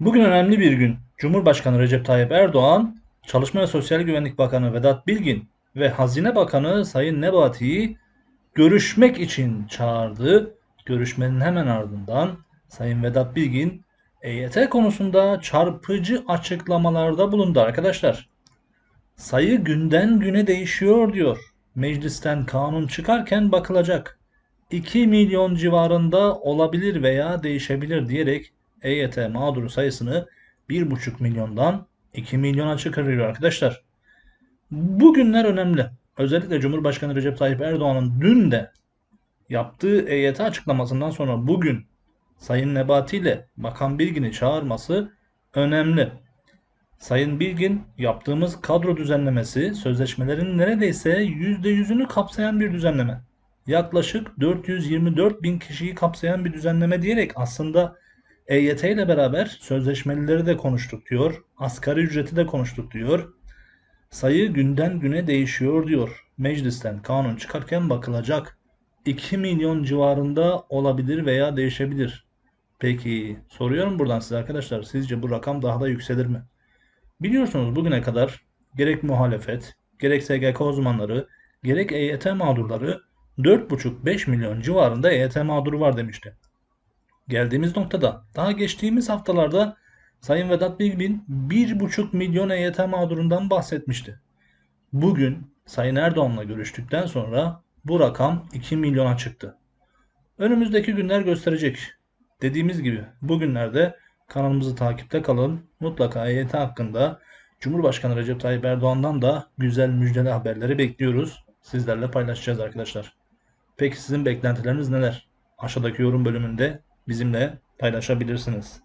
Bugün önemli bir gün. Cumhurbaşkanı Recep Tayyip Erdoğan, Çalışma ve Sosyal Güvenlik Bakanı Vedat Bilgin ve Hazine Bakanı Sayın Nebati'yi görüşmek için çağırdı. Görüşmenin hemen ardından Sayın Vedat Bilgin EYT konusunda çarpıcı açıklamalarda bulundu arkadaşlar. Sayı günden güne değişiyor diyor. Meclisten kanun çıkarken bakılacak. 2 milyon civarında olabilir veya değişebilir diyerek EYT mağduru sayısını 1,5 milyondan 2 milyona çıkarıyor arkadaşlar. Bu günler önemli. Özellikle Cumhurbaşkanı Recep Tayyip Erdoğan'ın dün de yaptığı EYT açıklamasından sonra bugün Sayın Nebati ile Bakan Bilgin'i çağırması önemli. Sayın Bilgin yaptığımız kadro düzenlemesi sözleşmelerin neredeyse %100'ünü kapsayan bir düzenleme. Yaklaşık 424 bin kişiyi kapsayan bir düzenleme diyerek aslında EYT ile beraber sözleşmelileri de konuştuk diyor. Asgari ücreti de konuştuk diyor. Sayı günden güne değişiyor diyor. Meclisten kanun çıkarken bakılacak. 2 milyon civarında olabilir veya değişebilir. Peki soruyorum buradan size arkadaşlar. Sizce bu rakam daha da yükselir mi? Biliyorsunuz bugüne kadar gerek muhalefet, gerek SGK uzmanları, gerek EYT mağdurları 4,5-5 milyon civarında EYT mağduru var demişti. Geldiğimiz noktada daha geçtiğimiz haftalarda Sayın Vedat Bilgin 1,5 milyon EYT mağdurundan bahsetmişti. Bugün Sayın Erdoğan'la görüştükten sonra bu rakam 2 milyona çıktı. Önümüzdeki günler gösterecek. Dediğimiz gibi bugünlerde kanalımızı takipte kalın. Mutlaka EYT hakkında Cumhurbaşkanı Recep Tayyip Erdoğan'dan da güzel müjdeli haberleri bekliyoruz. Sizlerle paylaşacağız arkadaşlar. Peki sizin beklentileriniz neler? Aşağıdaki yorum bölümünde bizimle paylaşabilirsiniz.